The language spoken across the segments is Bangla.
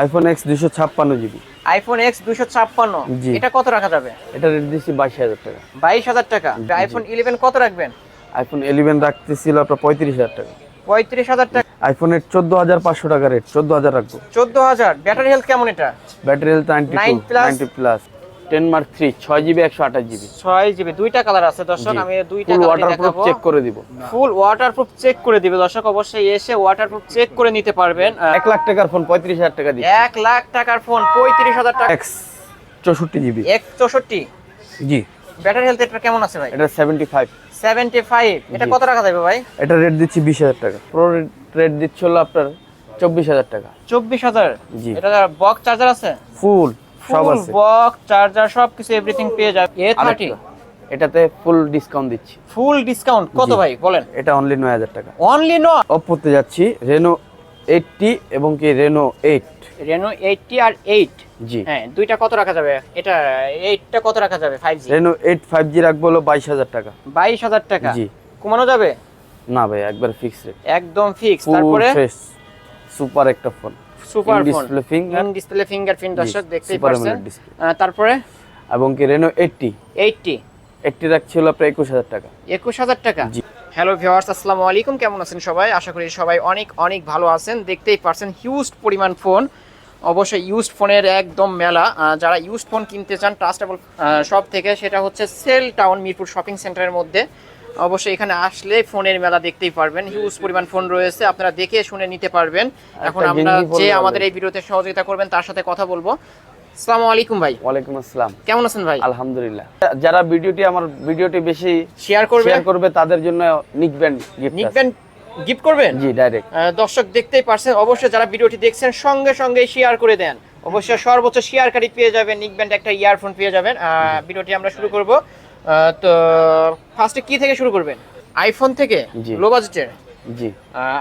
আইফোন এক্স দুশো ছাপ্পান্ন জিবি আইফোন এক্স দুশো ছাপ্পান্ন। এটা কত রাখা যাবে? এটা রেট দিচ্ছি বাইশ হাজার টাকা। বাইশ হাজার টাকা। আইফোন ইলেভেন কত রাখবেন? আইফোন ইলেভেন রাখতেছিল আপনার পঁয়ত্রিশ হাজার টাকা। পঁয়ত্রিশ হাজার টাকা। আইফোনের চোদ্দ হাজার পাঁচশো টাকা রেট চোদ্দ হাজার রাখব। চোদ্দ হাজার। ব্যাটারি হেলথ কেমন এটা? Battery health ninety 9 plus? Ninety plus ten mark three ছয় জিবি একশো আঠাশ জিবি ছয় জিবি দুইটা কালার আছে দর্শক আমি দুইটা ওয়াটারপ্রুফ চেক করে দিব। ফুল ওয়াটারপ্রুফ চেক করে দিবে দর্শক অবশ্যই এসে ওয়াটারপ্রুফ চেক করে নিতে পারবেন। এক লাখ টাকার ফোন পঁয়ত্রিশ হাজার টাকা দিই এক লাখ টাকার ফোন পঁয়ত্রিশ হাজার টাকা। চৌষট্টি জিবি এক চৌষট্টি? জি। ব্যাটারি হেলথ এটা কেমন আছে ভাই? এটা সেভেন্টি ফাইভ সেভেন্টি ফাইভ এটা কত রাখা যাবে ভাই? এটা রেট দিচ্ছি বিশ হাজার টাকা। প্রো রেট দিচ্ছি হলো আপনার চব্বিশ হাজার টাকা। চব্বিশ হাজার? জি। এটা বক্স চার্জার আছে? ফুল সব আছে। বক্স চার্জার সবকিছু এভরিথিং পেয়ে যাবে। A thirty. আরেকটা, এটাতে ফুল ডিসকাউন্ট দিচ্ছি। ফুল ডিসকাউন্ট কত ভাই বলেন। এটা অনলি নয় হাজার টাকা। অনলি নো অপ্পোতে যাচ্ছি রেনো এইটটি এবং কি Reno eight Reno eight T আর এইট জি। হ্যাঁ দুইটা কত রাখা যাবে? এটা এইটটা কত রাখা যাবে? Five Reno eight five G রাখব হলো বাইশ হাজার টাকা। বাইশ হাজার টাকা? জি। কমানো যাবে? না ভাই একবার ফিক্স রেট একদম ফিক্স তারপরে? সুপার একটা phone super display finger display fingerprint দর্শক দেখতেই তারপরে? এবং কি রেনো এইটটি এইটটি এইটটি রাখছি হলো আপনার একুশ টাকা। একুশ হাজার টাকা? হ্যালো ভিউয়ার্স আসসালামু আলাইকুম। কেমন আছেন সবাই? আশা করি সবাই অনেক অনেক ভালো আছেন। দেখতেই পারছেন হিউজ পরিমাণ ফোন অবশ্যই ইউজড ফোনের একদম মেলা। যারা ইউজড ফোন কিনতে চান ট্রাস্টেবল শপ থেকে সেটা হচ্ছে সেল টাউন মিরপুর শপিং সেন্টারের মধ্যে। অবশ্যই এখানে আসলে ফোনের মেলা দেখতেই পারবেন। হিউজ পরিমাণ ফোন রয়েছে আপনারা দেখে শুনে নিতে পারবেন। এখন আমরা যে আমাদের এই ভিডিওতে সহযোগিতা করবেন তার সাথে কথা বলব। আসসালামু আলাইকুম ভাই। ওয়ালাইকুম আসসালাম। কেমন আছেন ভাই? আলহামদুলিল্লাহ। যারা ভিডিওটি আমার ভিডিওটি বেশি শেয়ার করবেন? শেয়ার করবে তাদের জন্য নিক ব্যান্ড গিফট নিকবেন গিফট করবেন? জি ডাইরেক্ট দর্শক দেখতেই পারছেন অবশ্যই যারা ভিডিওটি দেখছেন সঙ্গে সঙ্গে শেয়ার করে দেন। অবশ্যই সর্বোচ্চ শেয়ারকারী পেয়ে যাবেন নিক ব্যান্ড একটা ইয়ারফোন পেয়ে যাবেন। ভিডিওটি আমরা শুরু করব। তো ফার্স্টে কি থেকে শুরু করবেন? আইফোন থেকে? লো বাজেটের জি।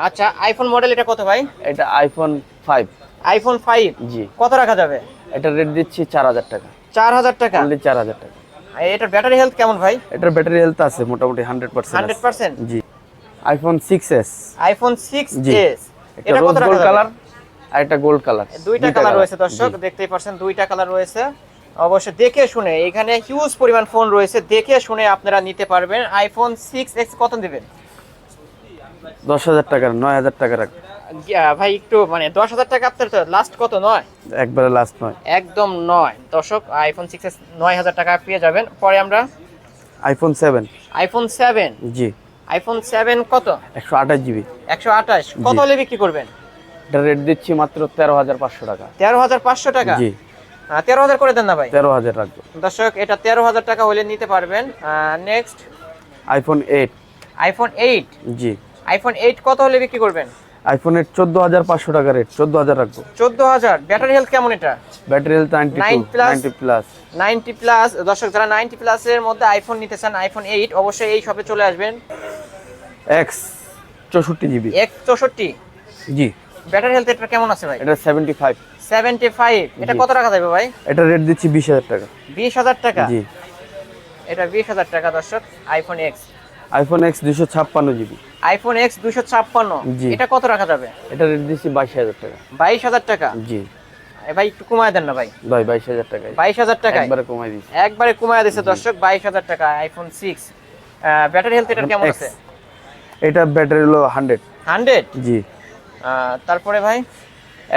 আচ্ছা আইফোন মডেল এটা কত ভাই? এটা আইফোন ফাইভ আইফোন ফাইভ জি। কত রাখা যাবে? এটা রেট দিচ্ছি চার হাজার টাকা। চার হাজার টাকা? চার হাজার টাকা। আর এটার ব্যাটারি হেলথ কেমন ভাই? এটার ব্যাটারি হেলথ আছে মোটামুটি হান্ড্রেড পার্সেন্ট হান্ড্রেড পার্সেন্ট জি। IPhone six S iPhone six জি। এস এটা রোজ কত রাখা গোল্ড যাবে? কালার আর একটা গোল্ড কালার দুইটা কালার রয়েছে দর্শক দেখতেই পারছেন দুইটা কালার রয়েছে। অবশ্যই দেখে শুনে এখানে হিউজ পরিমাণ ফোন রয়েছে দেখে শুনে আপনারা নিতে পারবেন। আইফোন সিক্স এক্স কত দেবেন? দশ হাজার টাকার নয় হাজার টাকা রাখ ভাই একটু মানে দশ হাজার টাকা আপনার তো লাস্ট কত নয়? একবারে লাস্ট নয়। একদম নয়। দর্শক আইফোন সিক্স এক্স নয় হাজার টাকা পেয়ে যাবেন। পরে আমরা আইফোন সেভেন আইফোন সেভেন জি। আইফোন সেভেন কত? একশো আঠাশ জিবি একশো আঠাশ। কত হলে বিক্রি করবেন? এটা রেট দিচ্ছি মাত্র তেরো হাজার পাঁচশো টাকা। তেরো হাজার পাঁচশো টাকা? জি। তেরো হাজার করে দেন না ভাই? তেরো হাজার রাখব। দর্শক এটা তেরো হাজার টাকা হলে নিতে পারবেন। Next iPhone eight iPhone eight জি। আইফোন এইট কত হলে বিক্রি করবেন? আইফোনের চোদ্দ হাজার পাঁচশো টাকা রেট চোদ্দ হাজার রাখব। চোদ্দ হাজার। ব্যাটারি হেলথ কেমন এটা? Battery health ninety two 9 plus? Ninety plus ninety plus দর্শক যারা নাইনটি প্লাসের মধ্যে আইফোন নিতে চান আইফোন এইট অবশ্যই এই শপে চলে আসবেন। এক্স চৌষট্টি জিবি এক চৌষট্টি। জি। ব্যাটারি হেলথ এটা কেমন আছে ভাই? এটা সেভেন্টি ফাইভ সেভেন্টি ফাইভ। এটা কত রাখা যাবে ভাই? এটা রেট দিচ্ছি বিশ হাজার টাকা। বিশ হাজার টাকা? জি। এটা বিশ হাজার টাকা দর্শক আইফোন এক্স আইফোন এক্স দুশো ছাপ্পান্ন জিবি আইফোন এক্স দুশো ছাপ্পান্ন। জি। এটা কত রাখা যাবে? এটা রেট দিচ্ছি বাইশ হাজার টাকা। বাইশ হাজার টাকা? জি। ভাই একটু কমায় দেন না ভাই। ভাই বাইশ হাজার টাকায় বাইশ হাজার টাকায়? একবারে কমাই দিচ্ছি। একবারে কমায় দিচ্ছে দর্শক বাইশ হাজার টাকা আইফোন সিক্স ব্যাটারি হেলথ এটার কেমন আছে? এটা ব্যাটারি হলো হান্ড্রেড হান্ড্রেড জি। তারপরে ভাই?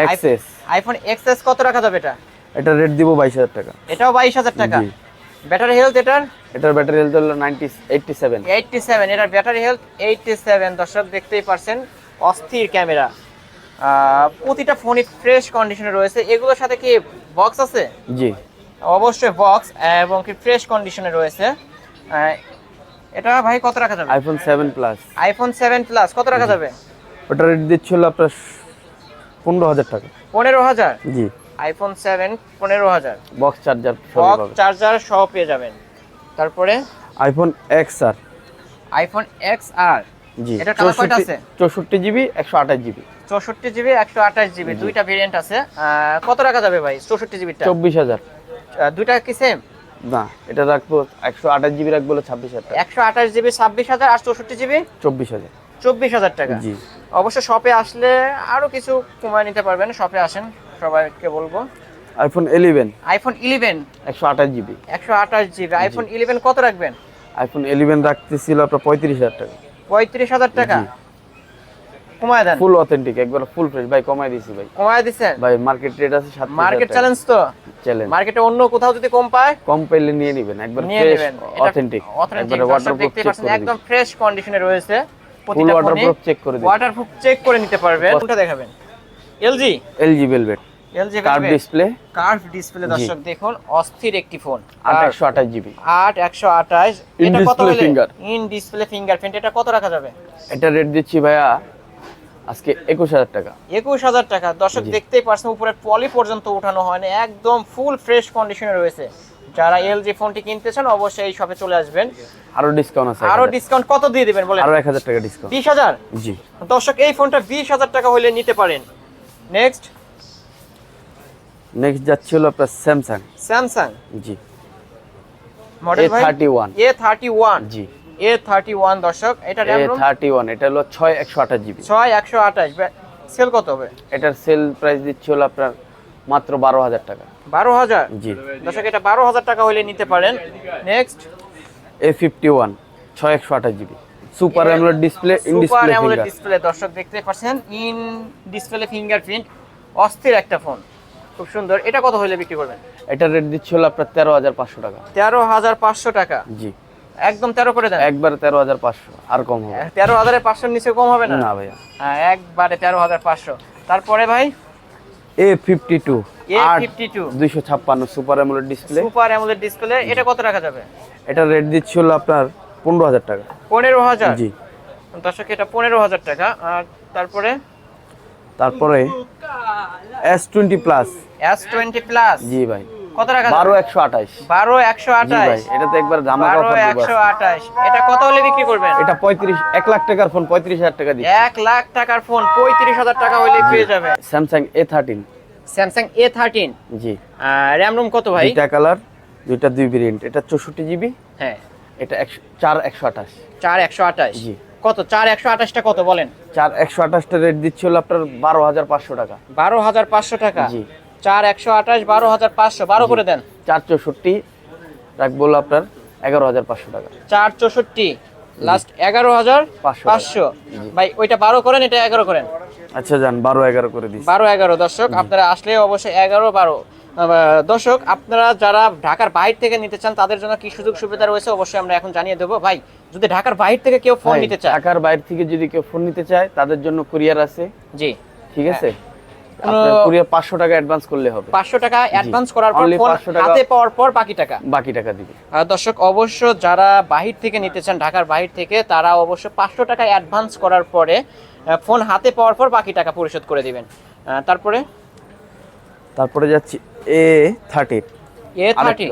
এক্সএস আইফোন এক্সএস কত রাখা যাবে এটা? এটা রেট দিব বাইশ হাজার টাকা। এটাও বাইশ হাজার টাকা। ব্যাটারি হেলথ এটার? এটার ব্যাটারি হেলথ হলো ninety eighty seven eighty seven এটার ব্যাটারি হেলথ এইটটি সেভেন দর্শক দেখতেই পারছেন অস্থির ক্যামেরা। প্রতিটা ফোনই ফ্রেশ কন্ডিশনে রয়েছে। এগুলোর সাথে কি বক্স আছে? জি। অবশ্যই বক্স এবং কি ফ্রেশ কন্ডিশনে রয়েছে। এটা ভাই কত রাখা যাবে? IPhone seven plus iPhone seven plus কত রাখা যাবে? ওটা রেট দিচ্ছি হলো আপনার পনেরো হাজার টাকা। পনেরো হাজার। জি। আইফোন সেভেন পনেরো হাজার। বক্স চার্জার বক্স চার্জার সহ পেয়ে যাবেন। তারপরে? IPhone X R. IPhone X R. জি এটার colour কয়টা আছে? চৌষট্টি জিবি একশো আঠাশ জিবি। চৌষট্টি জিবি একশো আঠাশ জিবি দুইটা ভেরিয়েন্ট আছে। কত রাখা যাবে ভাই চৌষট্টি জিবিটা? চব্বিশ হাজার। দুইটা কি সেম না এটা রাখব একশো আঠাশ জিবি রাখব হলো ছাব্বিশ হাজার টাকা। একশো আঠাশ জিবি ছাব্বিশ হাজার আর চৌষট্টি জিবি? চব্বিশ হাজার। চব্বিশ হাজার টাকা। অবশ্য শপে আসলে আরও কিছু কমায় নিতে পারবেন শপে আসেন সবাইকে বলব। আইফোন ইলেভেন আইফোন ইলেভেন একশো আঠাশ জিবি একশো আঠাশ জিবি আইফোন ইলেভেন কত রাখবেন? আইফোন ইলেভেন রাখতেছিল আপনার পঁয়ত্রিশ হাজার টাকা। পঁয়ত্রিশ হাজার টাকা? কমায় দেন। ফুল অথেন্টিক একবার ফুল ফ্রেশ ভাই কমাই দিছি ভাই। কমায় দিচ্ছেন ভাই মার্কেট রেট আছে সাত মার্কেট চ্যালেঞ্জ তো? চ্যালেঞ্জ মার্কেটে অন্য কোথাও যদি কম পায়? কম পেলে নিয়ে নেবেন। একবার ফ্রেশ অথেন্টিক অথেন্টিক দেখতে পাচ্ছেন একদম ফ্রেশ কন্ডিশনে রয়েছে। ফুল প্রতিটা ফোনে ওয়াটারপ্রুফ চেক করে দিচ্ছি ওয়াটারপ্রুফ চেক করে নিতে পারবেন। কোনটা দেখাবেন? LG LG velvet LG curve display curve display দর্শক দেখুন অস্থির একটি ফোন আট একশো আঠাশ জিবি এটা কত হলে? ইন ডিসপ্লে ফিঙ্গারপ্রিন্ট এটা কত রাখা যাবে? এটা রেট দিচ্ছি ভাইয়া আজকে একুশ হাজার টাকা। একুশ হাজার টাকা। দর্শক দেখতেই পারছেন উপরে পলি পর্যন্ত হয়নি। একদম ফুল ফ্রেশ কন্ডিশনে রয়েছে। যারা এলজি ফোনটি কিনতে চান অবশ্যই এই শপে চলে আসবেন। আরও ডিসকাউন্ট আছে আরও ডিসকাউন্ট কত দিয়ে দিবেন বলেন? আরও এক হাজার টাকা ডিসকাউন্ট বিশ হাজার? জি। দর্শক এই ফোনটা বিশ হাজার টাকা হলে নিতে পারেন। নেক্সট নেক্সট যাচ্ছে হলো আপনার স্যামসাং স্যামসাং জি। মডেল ভাই? Thirty one A thirty one G. A thirty one দর্শক এটা থার্টি ওয়ান এটা হলো ছয় একশো আঠাশ জিবি ছয় একশো আঠাশ। সেল কত হবে? এটার সেল প্রাইস দিচ্ছে হলো আপনার মাত্র বারো হাজার টাকা। বারো হাজার? জি। দর্শক এটা বারো হাজার টাকা হলে নিতে পারেন। নেক্সট এ ফিফটি ওয়ান ছয় একশো আঠাশ GB super AMOLED display in super display AMOLED display দর্শক দেখতে পাচ্ছেন ইন ডিসপ্লে ফিঙ্গারপ্রিন্ট অস্থির একটা ফোন খুব সুন্দর। এটা কত হলে বিক্রি করবেন? এটার রেট দিচ্ছে হলো আপনার তেরো হাজার পাঁচশো টাকা। তেরো হাজার পাঁচশো টাকা? জি। একদম তেরো করে দেন? একবার তেরো হাজার পাঁচশো আর কম হবে। তেরো হাজারের পাঁচশোর নিচে কম হবে না? না ভাইয়া। হ্যাঁ, একবারে তেরো হাজার পাঁচশো। তারপরে ভাই? এ ফিফটি টু এ আট ফিফটি টু দুইশো ছাপ্পান্ন super AMOLED display super AMOLED display এটা কত রাখা যাবে? এটার রেট দিচ্ছে হলো আপনার পনেরো হাজার টাকা। পনেরো হাজার? জি। দর্শক এটা পনেরো হাজার টাকা। আর তারপরে? তারপরে S twenty plus S twenty plus জি ভাই। কত বারো একশো আঠাশ। ভাই এটা তো একবার একশো আঠাশ। এটা কত হলে বিক্রি করবেন? এটা পঁয়ত্রিশ এক লাখ টাকার ফোন পঁয়ত্রিশ হাজার টাকা দিচ্ছে। এক লাখ টাকার ফোন পঁয়ত্রিশ হাজার টাকা হলে পেয়ে যাবে। Samsung A thirteen Samsung A thirteen G. RAM ROM কত ভাই? দুইটা কালার দুইটা দুই ভেরিয়েন্ট এটা চৌষট্টি জিবি হ্যাঁ। এটা একশো চার একশো আঠাশ। চার একশো আঠাশ। জি। কত? চার একশো আঠাশটা কত বলেন? চার একশো আঠাশটা রেট দিচ্ছে হলো আপনার বারো হাজার পাঁচশো টাকা। বারো হাজার পাঁচশো টাকা? জি। চার একশো আঠাশ বারো হাজার পাঁচশো বারো করে দেন। চার চৌষট্টি রাখব হলো আপনার এগারো হাজার পাঁচশো টাকা। চার চৌষট্টি লাস্ট এগারো হাজার পাঁচশো। ভাই ওইটা বারো করেন এটা এগারো করেন। আচ্ছা যান বারো এগারো করে দিচ্ছি। বারো এগারো দর্শক আপনারা আসলে অবশ্যই এগারো বারো। দর্শক আপনারা যারা ঢাকার বাইরে থেকে নিতে চান তাদের জন্য কি সুযোগ সুবিধা রয়েছে? অবশ্যই আমরা এখন জানিয়ে দেবো। ভাই যদি ঢাকার বাইরে থেকে কেউ ফোন নিতে চায়? ঢাকার বাইরে থেকে যদি কেউ ফোন নিতে চায় তাদের জন্য কুরিয়ার আছে। জি। ঠিক আছে? কুরিয়ার পাঁচশো টাকা অ্যাডভান্স করলে হবে। পাঁচশো টাকা অ্যাডভান্স করার পর ফোন 500 হাতে পাওয়ার পর বাকি টাকা। বাকি টাকা দিবে। দর্শক অবশ্য যারা বাহির থেকে নিতে চান ঢাকার বাহির থেকে তারা অবশ্য পাঁচশো টাকা অ্যাডভান্স করার পরে ফোন হাতে পাওয়ার পর বাকি টাকা পরিশোধ করে দিবেন। তারপরে? তারপরে যাচ্ছি এ থার্টি এ থার্টি?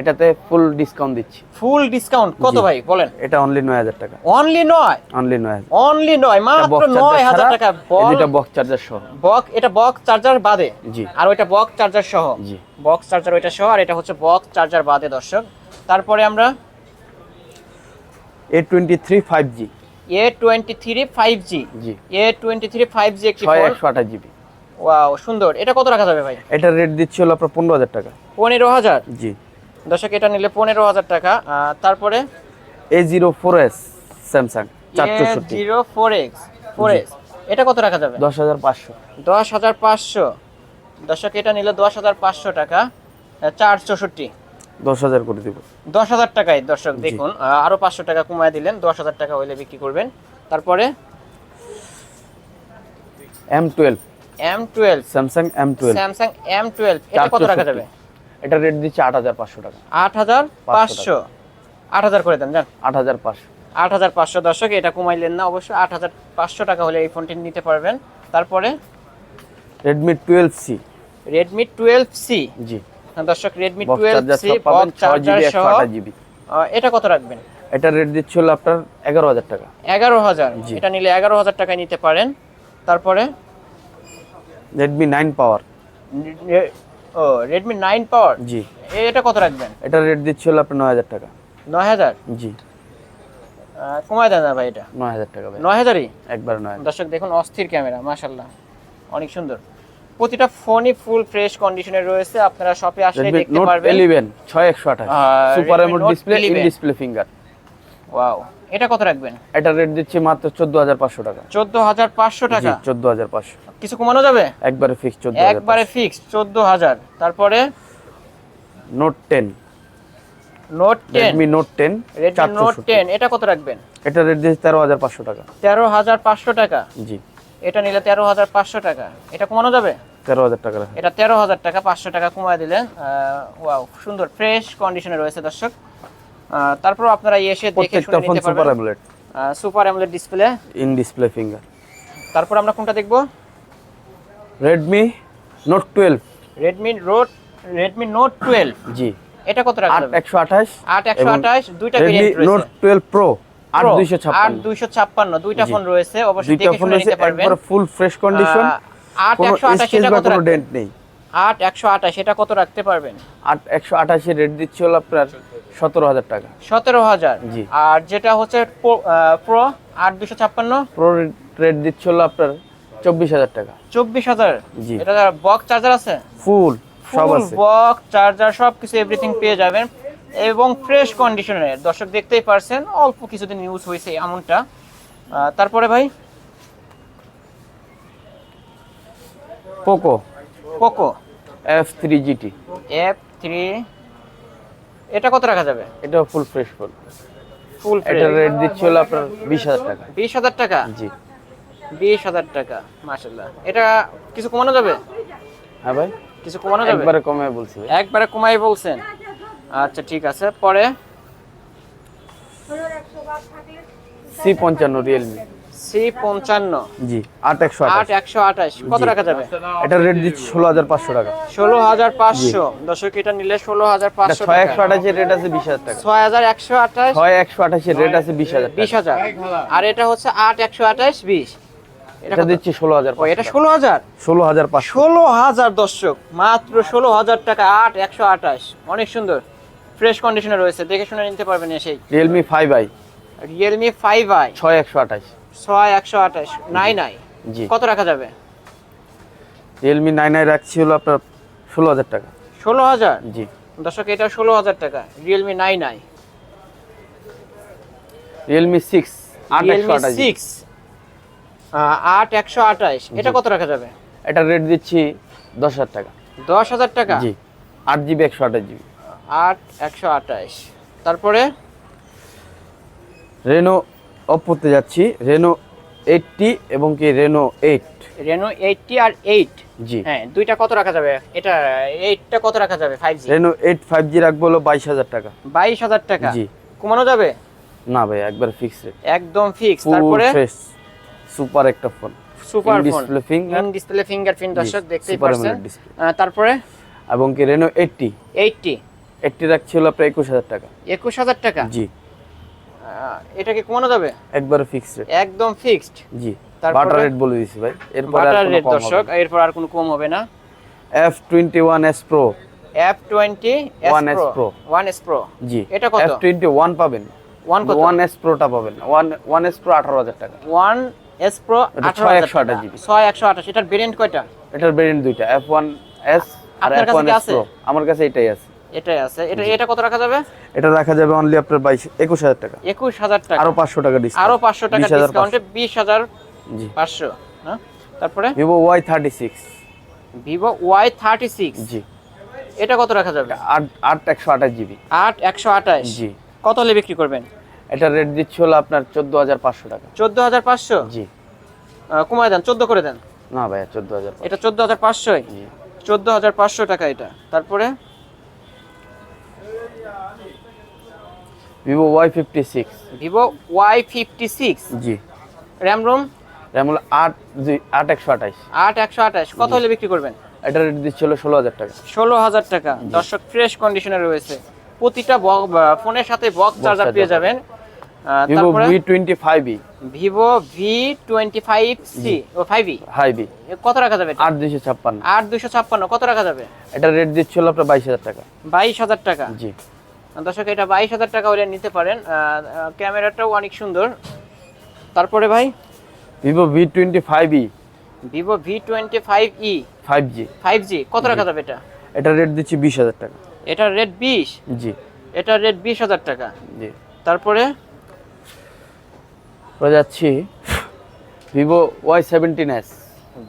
এটাতে ফুল ডিসকাউন্ট দিচ্ছি। ফুল ডিসকাউন্ট কত ভাই বলেন। এটা অনলি নয় হাজার টাকা। অনলি নয়? অনলি নয় হাজার। অনলি নয় মাত্র নয় হাজার টাকা। বল। দুটা বক্স চার্জার সহ। বক এটা বক্স চার্জার বাদে। জি। আর ওইটা বক্স চার্জার সহ। জি। বক্স চার্জার ওইটা সহ আর এটা হচ্ছে বক্স চার্জার বাদে দর্শক। তারপরে আমরা A twenty three five G A twenty three five G G. A twenty three five G একটি একশো আঠাশ জিবি ওয়াও সুন্দর। এটা কত রাখা যাবে ভাই? এটার রেট দিচ্ছি হলো আপনার পনেরো হাজার টাকা। পনেরো হাজার? জি। দর্শক এটা নিলে পনেরো হাজার টাকা। তারপরে? A zero four S Samsung zero four X four X এটা কত রাখা যাবে? দশ হাজার পাঁচশো। দশ হাজার পাঁচশো। দর্শক এটা নিলে দশ হাজার পাঁচশো টাকা। চার চৌষট্টি। দশ হাজার করে দিব। দশ হাজার টাকায় দর্শক দেখুন আরও পাঁচশো টাকা কমায় দিলেন দশ হাজার টাকা হইলে বিক্রি করবেন। তারপরে M twelve. M twelve. Samsung M twelve. Samsung M twelve এটা কত রাখা যাবে? এটা রেট দিচ্ছে আট হাজার পাঁচশো টাকা। আট হাজার পাঁচশো। আট হাজার করে দেন যান। আট হাজার পাঁচশো। আট হাজার পাঁচশো দর্শক এটা কমাইলেন না অবশ্যই আট হাজার পাঁচশো টাকা হলে এই ফোনটি নিতে পারবেন। তারপরে Redmi twelve C Redmi twelve C জি। দর্শক Redmi box twelve charger C box charger সহ এটা কত রাখবেন? এটা রেট দিচ্ছে হলো আপনার এগারো হাজার টাকা। এগারো হাজার। জি। এটা নিলে এগারো হাজার টাকায় নিতে পারেন। তারপরে? রেডমি নাইন পাওয়ার ও রেডমি নাইন পাওয়ার জি। এটা কত রাখবেন? এটা রেট দিচ্ছে হলো আপনার নয় হাজার টাকা। নয় হাজার? জি। কমায় দেন না ভাই এটা। নয় হাজার টাকা ভাই। নয় হাজারই? একবার নয় হাজার। দর্শক দেখুন অস্থির ক্যামেরা মাশাল্লাহ অনেক সুন্দর। প্রতিটা ফোনই ফুল ফ্রেশ কন্ডিশনে রয়েছে। আপনারা শপে আসলে দেখতে পারবেন। ইলেভেন ছয় একশো আঠাশ। আর super Redmi AMOLED display in display finger wow এটা কত রাখবেন? এটা রেট দিচ্ছি মাত্র চোদ্দ হাজার পাঁচশো টাকা। চোদ্দ হাজার পাঁচশো জি টাকা? চোদ্দ হাজার পাঁচশো। কিছু কমানো যাবে? একবারে ফিক্স চোদ্দ একবারে ফিক্স চোদ্দ হাজার। তারপরে? Note ten note ten Redmi note ten Redmi note ten এটা কত রাখবেন? এটা রেট হাজার পাঁচশো টাকা। তেরো হাজার পাঁচশো টাকা? জি। এটা নিলে তেরো হাজার পাঁচশো টাকা। এটা কমানো যাবে? তেরো হাজার টাকা এটা তেরো হাজার টাকা পাঁচশো টাকা কমায় দিলেন। ওয়াও সুন্দর ফ্রেশ কন্ডিশনে রয়েছে দর্শক। তারপর আপনারা এসে দেখে শুনে নিতে সুপার পারবেন। AMOLED super AMOLED display in display finger তারপর আমরা কোনটা দেখব? Redmi note twelve Redmi note Redmi note twelve জি। এটা কত আট একশো আঠাশ। দুইটা রেডমি ভেরিয়েন্ট নোট রয়েছে প্রো আট Pro, দুইশো আট ছাপ্পান্ন দুইশো ছাপ্পান্ন দুইটা ফোন রয়েছে। অবশ্যই দেখে শুনে নিতে পারবেন। ফুল ফ্রেশ কন্ডিশন আট একশো আঠাশ স্কেচ এটা কত ডেন্ট নেই। আট একশো এটা কত রাখতে পারবেন? আট একশো রেট দিচ্ছি হলো আপনার সতেরো হাজার টাকা। সতেরো হাজার। জি। আর যেটা হচ্ছে প্রো আট দুশো ছাপ্পান্ন? প্রো রেট দিচ্ছি হলো আপনার চব্বিশ হাজার টাকা। চব্বিশ হাজার? জি। এটা বক্স চার্জার আছে? ফুল সব আছে। বক্স চার্জার সব কিছু এভরিথিং পেয়ে যাবেন। এবং ফ্রেশ কন্ডিশনের দর্শক দেখতেই পারছেন অল্প কিছুদিন ইউজ হয়েছে এমনটা। তারপরে ভাই? Poco Poco F three GT F three এটা কত রাখা যাবে? এটা ফুল ফ্রেশ ফুল ফুল এটা রেট দিচ্ছি হলো আপনার বিশ হাজার টাকা। বিশ হাজার টাকা? জি। বিশ হাজার টাকা মাশাল্লাহ এটা কিছু কমানো যাবে? হ্যাঁ ভাই। কিছু কমানো যাবে? একবারে কমে বলছি একবারে কমাই বলছেন। আচ্ছা ঠিক আছে। পরে? সি পঞ্চান্ন রিয়েলমি সি পঞ্চান্ন। জি আট একশো আট আঠাশ একশো আঠাশ। কত জি। যাবে? এটা রেট দিচ্ছি ষোলো হাজার পাঁচশো টাকা। ষোলো হাজার পাঁচশো। দর্শক এটা নিলে ষোলো হাজার পাঁচশো ছয় একশো আঠাশের রেট আছে বিশ হাজার টাকা। ছয় হাজার একশো আঠাশ। ছয় একশো আঠাশের রেট আছে বিশ হাজার বিশ হাজার। আর এটা হচ্ছে আট একশো আঠাশ বিশ। এটা দিচ্ছি ষোলো হাজার এটা ষোলো হাজার? ষোলো হাজার পাঁচশো। ষোলো হাজার দর্শক মাত্র ষোলো হাজার টাকা আট একশো আঠাশ। অনেক সুন্দর। ফ্রেশ কন্ডিশনে রয়েছে। দেখে শুনে নিতে পারবেন এসেই। Realme five i Realme five i ছয় একশো আঠাশ। ছয় একশো আঠাশ। নাই নাই। জি। কত রাখা যাবে? রিয়েলমি নাইন আই রাখছি হলো আপনার ষোলো হাজার টাকা। ষোলো হাজার? জি। দর্শক এটা ষোলো হাজার টাকা। Realme nine i Realme six Realme six আট একশো আঠাশ। এটা কত রাখা যাবে? এটা রেট দিচ্ছি দশ হাজার টাকা। দশ হাজার টাকা? জি। আট জিবি একশো আঠাশ জিবি। আট একশো আঠাশ। তারপরে? রেনো অপোতে যাচ্ছি। রেনো এইটটি এবং কি Reno eight Reno eight T আর এইট জি। হ্যাঁ দুইটা কত রাখা যাবে? এটা এইটটা কত রাখা যাবে? Five G Reno eight five G রাখব হলো বাইশ হাজার টাকা। বাইশ হাজার টাকা? জি। কমানো যাবে? না ভাই একবার ফিক্স রেট একদম ফিক্স তারপরে? সুপার একটা phone super phone display finger display fingerprint দর্শক দেখতেই। আহ, তারপরে? এবং কি রেনো এইটটি এইটটি এইটটি রাখছি হলো আপনার একুশ হাজার টাকা। একুশ হাজার টাকা? জি। এটা কি কমানো যাবে? একবার ফিক্স রেট একদম ফিক্সড জি বাটার রেট বলে দিছি ভাই। এরপর বাটার রেট দর্শক এরপর আর কোনো কম হবে না। 1S Pro। এস প্রো জি। এটা কত? এফ টোয়েন্টি ওয়ান পাবেন। ওয়ান কত? ওয়ান এস প্রোটা পাবেন। ওয়ান ওয়ান এস প্রো আঠারো হাজার টাকা। ওয়ান এস প্রো এটা আঠারো 6128 GB ছয় একশো আঠাশ। এটার ভেরিয়েন্ট কয়টা? এটার ভেরিয়েন্ট দুইটা। এফ ওয়ান আর আপনার এফ কাছে ওয়ান আছে? আমার কাছে এটাই আছে। এটাই আছে। এটা এটা কত রাখা যাবে? এটা রাখা যাবে অনলি আপনার বাইশ একুশ হাজার টাকা। একুশ হাজার টাকা। আরও পাঁচশো টাকা ডিসকাউন্ট আরও পাঁচশো টাকা ডিসকাউন্টে বিশ হাজার জি। পাঁচশো হ্যাঁ তারপরে? ভিভো ওয়াই থার্টি সিক্স জি। এটা কত রাখা যাবে? আট আট একশো আঠাশ জিবি। আট একশো আঠাশ। জি। কত হলে বিক্রি করবেন? এটা রেট দিচ্ছি হলো আপনার চোদ্দ হাজার পাঁচশো টাকা। চোদ্দ হাজার পাঁচশো? জি। কমায় দেন চোদ্দ করে দেন। না ভাইয়া চোদ্দ হাজার এটা চোদ্দ হাজার পাঁচশোই জি। চোদ্দ হাজার পাঁচশো টাকা এটা। তারপরে? Vivo Y fifty six Vivo Y fifty six জি। র্যাম রোম র্যাম হলো আট দুই আট একশো আঠাশ। আট একশো আঠাশ। কত হলে বিক্রি করবেন? এটা রেট দিচ্ছি হলো ষোলো হাজার টাকা। ষোলো হাজার টাকা। দর্শক ফ্রেশ কন্ডিশনে রয়েছে। প্রতিটা ফোনের সাথে বক্স চার্জার পেয়ে যাবেন। Vivo V twenty five E Vivo V twenty five C ও ফাইভ ই হাই বি কত রাখা যাবে? আট দুইশো ছাপ্পান্ন। আট দুশো ছাপ্পান্ন। কত রাখা যাবে? এটা রেট দিচ্ছি হলো আপনার বাইশ হাজার টাকা। বাইশ হাজার টাকা। জি। দর্শক এটা বাইশ হাজার টাকা হলে নিতে পারেন। ক্যামেরাটাও অনেক সুন্দর। তারপরে ভাই? Vivo V twenty five E Vivo V twenty five E five G five G কত টাকা যাবে এটা? এটা রেট দিচ্ছি বিশ হাজার টাকা। এটা রেট বিশ? জি। এটার রেট বিশ হাজার টাকা। জি। তারপরে? পরে যাচ্ছি Vivo Y seventeen S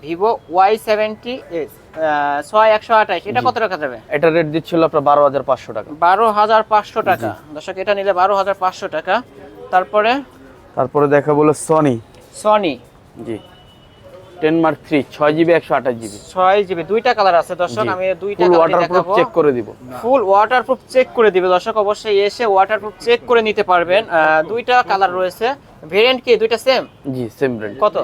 Vivo Y seventy S ছয় একশো আঠাশ। এটা কত টাকা যাবে? এটা রেট দিচ্ছিল আপনার বারো হাজার পাঁচশো টাকা। বারো হাজার পাঁচশো টাকা। দর্শক এটা নিলে বারো হাজার পাঁচশো টাকা। তারপরে? তারপরে দেখা বলো সনি সনি জি। টেন মার্ক থ্রি ছয় জিবি একশো আঠাশ জিবি ছয় জিবি দুইটা কালার আছে দর্শক আমি দুইটা ওয়াটারপ্রুফ চেক করে দিব। ফুল ওয়াটারপ্রুফ চেক করে দিবে দর্শক অবশ্যই এসে ওয়াটারপ্রুফ চেক করে নিতে পারবেন। আহ, দুইটা কালার রয়েছে। ভেরিয়েন্ট কি? দুইটা সেম জি সেম ব্র্যান্ড কত?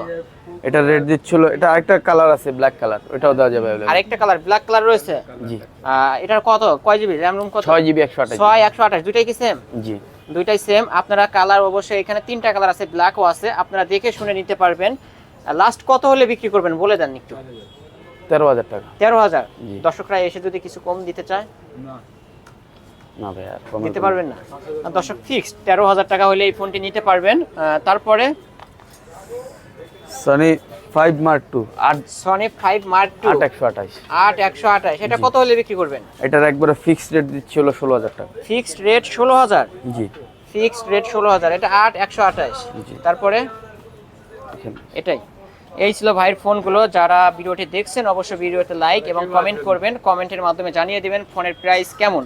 এটা রেড দিচ্ছিল। এটা আরেকটা কালার আছে ব্ল্যাক কালার ওটাও দেওয়া যাবে। আরেকটা কালার ব্ল্যাক কালার রয়েছে? জি। এটার কত? কয় জিবি র্যাম রুম কত? ছয় জিবি একশো আঠাশ ছয় একশো আঠাশ দুইটাই কি সেম জি। দুইটাই সেম আপনারা কালার অবশ্যই এখানে তিনটা কালার আছে ব্ল্যাকও আছে। আপনারা দেখে শুনে নিতে পারবেন। লাস্ট কত হলে বিক্রি করবেন? বলে দেন একটু। তেরো হাজার টাকা। তেরো হাজার? জি। দর্শকরা এসে যদি কিছু কম দিতে চায়? না। না ভাই আর কমে দিতে পারবেন না। আর দর্শক ফিক্সড তেরো হাজার টাকা হলে এই ফোনটি নিতে পারবেন। তারপরে সনি ফাইভ মার্ক টু আট সনি ফাইভ মার্ক টু আট একশো আঠাশ। আট একশো আঠাশ। এটা কত হলে বিক্রি করবেন? এটার একবারে ফিক্সড রেট দিচ্ছিল ষোলো হাজার টাকা। ফিক্সড রেট ষোলো হাজার? জি। ফিক্সড রেট ষোলো হাজার। এটা আট একশো আঠাশ। জি। তারপরে? এটাই। এই ছিল ভাইয়ের ফোনগুলো। যারা ভিডিওটি দেখছেন অবশ্যই ভিডিওতে লাইক এবং কমেন্ট করবেন। কমেন্টের মাধ্যমে জানিয়ে দিবেন ফোনের প্রাইস কেমন।